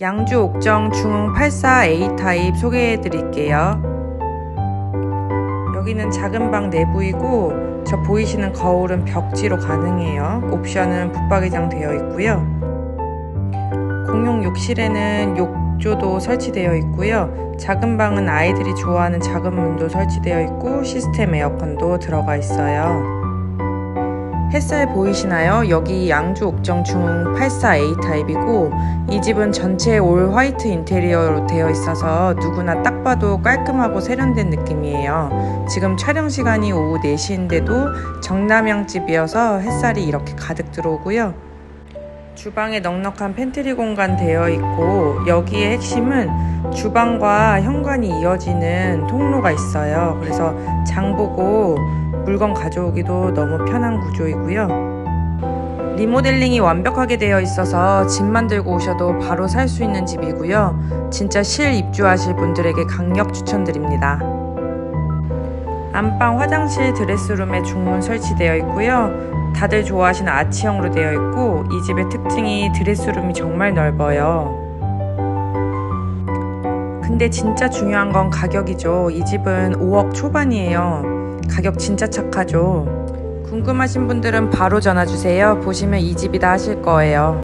양주 옥정 중흥 84A 타입 소개해 드릴게요. 여기는 작은 방 내부이고 저 보이시는 거울은 벽지로 가능해요. 옵션은 붙박이장 되어 있고요. 공용 욕실에는 욕조도 설치되어 있고요. 작은 방은 아이들이 좋아하는 작은 문도 설치되어 있고 시스템 에어컨도 들어가 있어요. 햇살 보이시나요? 여기 양주 옥정 중흥 84A 타입이고 이 집은 전체 올 화이트 인테리어로 되어 있어서 누구나 딱 봐도 깔끔하고 세련된 느낌이에요. 지금 촬영 시간이 오후 4시인데도 정남향 집이어서 햇살이 이렇게 가득 들어오고요. 주방에 넉넉한 팬트리 공간 되어 있고 여기의 핵심은 주방과 현관이 이어지는 통로가 있어요. 그래서 장 보고 물건 가져오기도 너무 편한 구조이고요. 리모델링이 완벽하게 되어 있어서 집만 들고 오셔도 바로 살 수 있는 집이고요. 진짜 실 입주하실 분들에게 강력 추천드립니다. 안방 화장실 드레스룸에 중문 설치되어 있고요. 다들 좋아하시는 아치형으로 되어 있고 이 집의 특징이 드레스룸이 정말 넓어요. 근데 진짜 중요한 건 가격이죠. 이 집은 5억 초반이에요. 가격 진짜 착하죠. 궁금하신 분들은 바로 전화 주세요. 보시면 이 집이다 하실 거예요.